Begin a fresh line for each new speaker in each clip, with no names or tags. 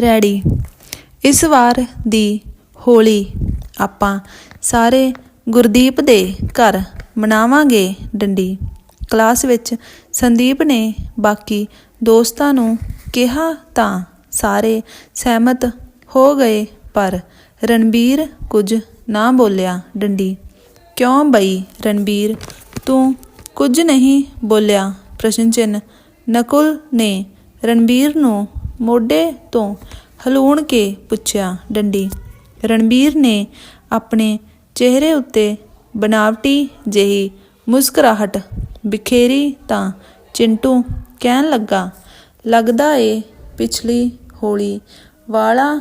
Ready. ਇਸ ਵਾਰ ਦੀ ਹੋਲੀ ਆਪਾਂ ਸਾਰੇ ਗੁਰਦੀਪ ਦੇ ਘਰ ਮਨਾਵਾਂਗੇ ਡੰਡੀ। ਕਲਾਸ ਵਿੱਚ ਸੰਦੀਪ ਨੇ ਬਾਕੀ ਦੋਸਤਾਂ ਨੂੰ ਕਿਹਾ ਤਾਂ ਸਾਰੇ ਸਹਿਮਤ ਹੋ ਗਏ, ਪਰ ਰਣਬੀਰ ਕੁਝ ਨਾ ਬੋਲਿਆ ਡੰਡੀ। ਕਿਉਂ ਬਈ ਰਣਬੀਰ? ਤੂੰ ਕੁਝ ਨਹੀਂ ਬੋਲਿਆ। ਪ੍ਰਸ਼ਨ ਚਿੰਨ ਨਕੁਲ ਨੇ ਰਣਬੀਰ ਨੂੰ ਮੋਢੇ ਤੋਂ ਹਲੂਣ ਕੇ ਪੁੱਛਿਆ, ਡੰਡੀ, ਰਣਬੀਰ ਨੇ ਆਪਣੇ ਚਿਹਰੇ ਉੱਤੇ ਬਨਾਵਟੀ ਜਿਹੀ ਮੁਸਕਰਾਹਟ ਬਿਖੇਰੀ ਤਾਂ ਚਿੰਟੂ ਕਹਿਣ ਲੱਗਾ, ਲੱਗਦਾ ਏ ਪਿਛਲੀ ਹੋਲੀ ਵਾਲਾ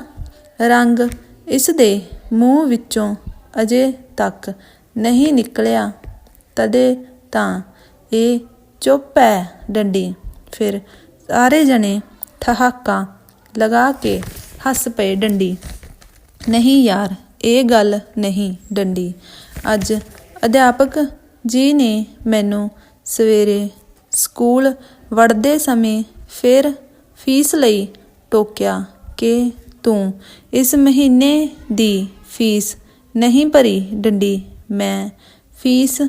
ਰੰਗ ਇਸ ਦੇ ਮੂੰਹ ਵਿੱਚੋਂ ਅਜੇ ਤੱਕ ਨਹੀਂ ਨਿਕਲਿਆ। ਤਦੇ ਤਾਂ ਇਹ ਚੁੱਪ ਹੈ, ਡੰਡੀ। ਫਿਰ ਸਾਰੇ ਜਣੇ ਠਹਾਕਾ ਲਗਾ ਕੇ ਹੱਸ ਪਏ ਡੰਡੀ। ਨਹੀਂ ਯਾਰ, ਇਹ ਗੱਲ ਨਹੀਂ ਡੰਡੀ। ਅੱਜ ਅਧਿਆਪਕ ਜੀ ਨੇ ਮੈਨੂੰ ਸਵੇਰੇ ਸਕੂਲ ਵੜਦੇ ਸਮੇਂ ਫਿਰ ਫੀਸ ਲਈ ਟੋਕਿਆ ਕਿ ਤੂੰ ਇਸ ਮਹੀਨੇ ਦੀ ਫੀਸ ਨਹੀਂ ਭਰੀ ਡੰਡੀ। ਮੈਂ ਫੀਸ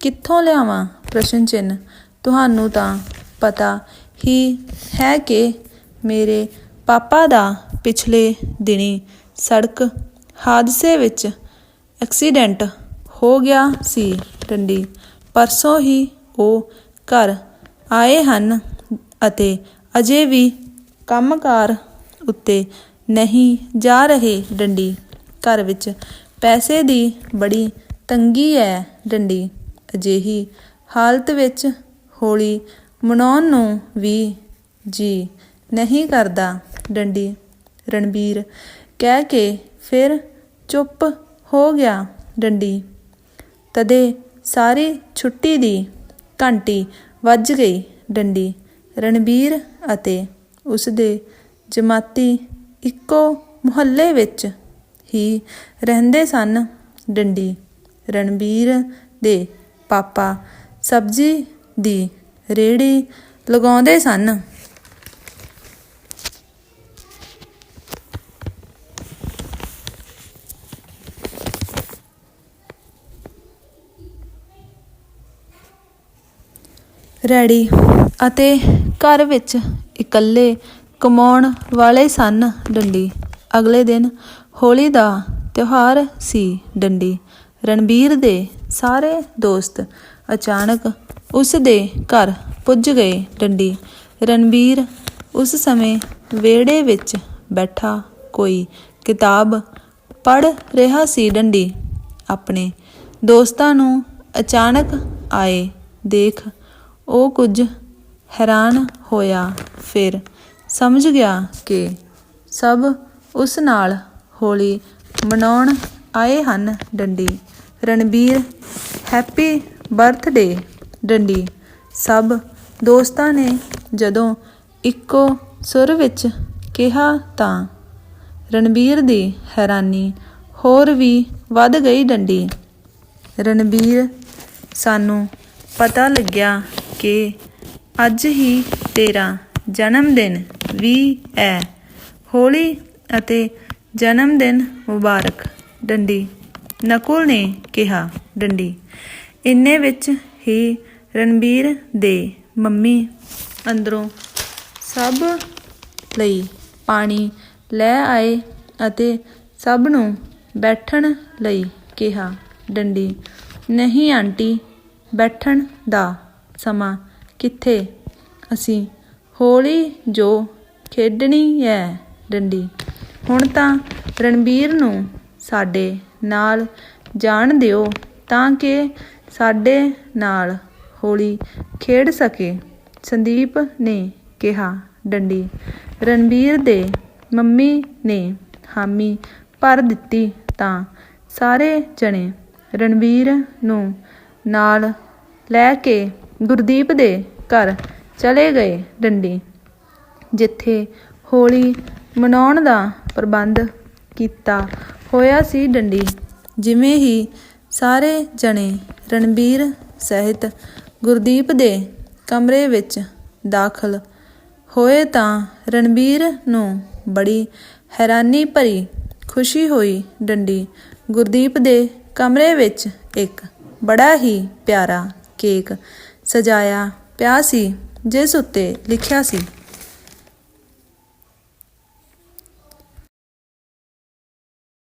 ਕਿੱਥੋਂ ਲਿਆਵਾਂ? ਪ੍ਰਸ਼ਨ ਚਿੰਨ ਤੁਹਾਨੂੰ ਤਾਂ ਪਤਾ ਹੀ ਹੈ ਕਿ ਮੇਰੇ ਪਾਪਾ ਦਾ ਪਿਛਲੇ ਦਿਨੀਂ ਸੜਕ ਹਾਦਸੇ ਵਿੱਚ ਐਕਸੀਡੈਂਟ ਹੋ ਗਿਆ ਸੀ ਡੰਡੀ ਪਰਸੋਂ ਹੀ ਉਹ ਘਰ ਆਏ ਹਨ ਅਤੇ ਅਜੇ ਵੀ ਕੰਮਕਾਰ ਉੱਤੇ ਨਹੀਂ ਜਾ ਰਹੇ ਡੰਡੀ ਘਰ ਵਿੱਚ ਪੈਸੇ ਦੀ ਬੜੀ ਤੰਗੀ ਹੈ ਡੰਡੀ ਅਜਿਹੀ ਹਾਲਤ ਵਿੱਚ ਹੋਲੀ ਮਨਾਉਣ ਨੂੰ ਵੀ ਜੀ ਨਹੀਂ ਕਰਦਾ, ਡੰਡੀ। ਰਣਬੀਰ ਕਹਿ ਕੇ ਫਿਰ ਚੁੱਪ ਹੋ ਗਿਆ, ਡੰਡੀ। ਤਦੇ ਸਾਰੀ ਛੁੱਟੀ ਦੀ ਘੰਟੀ ਵੱਜ ਗਈ, ਡੰਡੀ। ਰਣਬੀਰ ਅਤੇ ਉਸਦੇ ਜਮਾਤੀ ਇੱਕੋ ਮੁਹੱਲੇ ਵਿੱਚ ਹੀ ਰਹਿੰਦੇ ਸਨ, ਡੰਡੀ। ਰਣਬੀਰ ਦੇ ਪਾਪਾ ਸਬਜ਼ੀ ਦੀ ਰੇੜੀ ਲਗਾਉਂਦੇ ਸਨ। ਰੈਡੀ। ਅਤੇ ਘਰ ਵਿੱਚ ਇਕੱਲੇ ਕਮਾਉਣ ਵਾਲੇ ਸਨ ਡੰਡੀ। ਅਗਲੇ ਦਿਨ ਹੋਲੀ ਦਾ ਤਿਉਹਾਰ ਸੀ ਡੰਡੀ। ਰਣਬੀਰ ਦੇ ਸਾਰੇ ਦੋਸਤ ਅਚਾਨਕ ਉਸ ਦੇ ਘਰ ਪੁੱਜ ਗਏ ਡੰਡੀ। ਰਣਬੀਰ ਉਸ ਸਮੇਂ ਵਿਹੜੇ ਵਿੱਚ ਬੈਠਾ ਕੋਈ ਕਿਤਾਬ ਪੜ੍ਹ ਰਿਹਾ ਸੀ ਡੰਡੀ। ਆਪਣੇ ਦੋਸਤਾਂ ਨੂੰ ਅਚਾਨਕ ਆਏ ਦੇਖ ਉਹ ਕੁਝ ਹੈਰਾਨ ਹੋਇਆ। ਫਿਰ ਸਮਝ ਗਿਆ ਕਿ ਸਭ ਉਸ ਨਾਲ ਹੋਲੀ ਮਨਾਉਣ ਆਏ ਹਨ ਡੰਡੀ। ਰਣਬੀਰ, ਹੈਪੀ ਬਰਥਡੇ ਡੰਡੀ। ਸਭ ਦੋਸਤਾਂ ਨੇ ਜਦੋਂ ਇੱਕੋ ਸੁਰ ਵਿੱਚ ਕਿਹਾ ਤਾਂ ਰਣਬੀਰ ਦੀ ਹੈਰਾਨੀ ਹੋਰ ਵੀ ਵੱਧ ਗਈ ਡੰਡੀ। ਰਣਬੀਰ, ਸਾਨੂੰ ਪਤਾ ਲੱਗਿਆ ਕਿ ਅੱਜ ਹੀ ਤੇਰਾ ਜਨਮ ਦਿਨ ਵੀ ਹੈ ਹੋਲੀ ਅਤੇ ਜਨਮ ਦਿਨ ਮੁਬਾਰਕ। ਡੰਡੀ ਨਕੁਲ ਨੇ ਕਿਹਾ, ਡੰਡੀ, ਇੰਨੇ ਵਿੱਚ ਹੀ ਰਣਬੀਰ ਦੇ ਮੰਮੀ ਅੰਦਰੋਂ ਸਭ ਲਈ ਪਾਣੀ ਲੈ ਆਏ ਅਤੇ ਸਭ ਨੂੰ ਬੈਠਣ ਲਈ ਕਿਹਾ। ਡੰਡੀ, ਨਹੀਂ ਆਂਟੀ, ਬੈਠਣ ਦਾ ਸਮਾਂ ਕਿੱਥੇ? ਅਸੀਂ ਹੋਲੀ ਜੋ ਖੇਡਣੀ ਹੈ ਡੰਡੀ। ਹੁਣ ਤਾਂ ਰਣਬੀਰ ਨੂੰ ਸਾਡੇ ਨਾਲ ਜਾਣ ਦਿਓ ਤਾਂ ਕਿ ਸਾਡੇ ਨਾਲ ਹੋਲੀ ਖੇਡ ਸਕੇ, ਸੰਦੀਪ ਨੇ ਕਿਹਾ ਡੰਡੀ। ਰਣਬੀਰ ਦੇ ਮੰਮੀ ਨੇ ਹਾਮੀ ਭਰ ਦਿੱਤੀ ਤਾਂ ਸਾਰੇ ਜਣੇ ਰਣਬੀਰ ਨੂੰ ਨਾਲ ਲੈ ਕੇ ਗੁਰਦੀਪ ਦੇ ਘਰ ਚਲੇ ਗਏ ਡੰਡੀ, ਜਿੱਥੇ ਹੋਲੀ ਮਨਾਉਣ ਦਾ ਪ੍ਰਬੰਧ ਕੀਤਾ ਹੋਇਆ ਸੀ ਡੰਡੀ। ਜਿਵੇਂ ਹੀ ਸਾਰੇ ਜਣੇ ਰਣਬੀਰ ਸਹਿਤ ਗੁਰਦੀਪ ਦੇ ਕਮਰੇ ਵਿੱਚ ਦਾਖਲ ਹੋਏ ਤਾਂ ਰਣਬੀਰ ਨੂੰ ਬੜੀ ਹੈਰਾਨੀ ਭਰੀ ਖੁਸ਼ੀ ਹੋਈ। ਡੰਡੀ ਗੁਰਦੀਪ ਦੇ ਕਮਰੇ ਵਿੱਚ ਇੱਕ ਬੜਾ ਹੀ ਪਿਆਰਾ ਕੇਕ ਸਜਾਇਆ ਪਿਆ ਸੀ ਜਿਸ ਉੱਤੇ ਲਿਖਿਆ ਸੀ।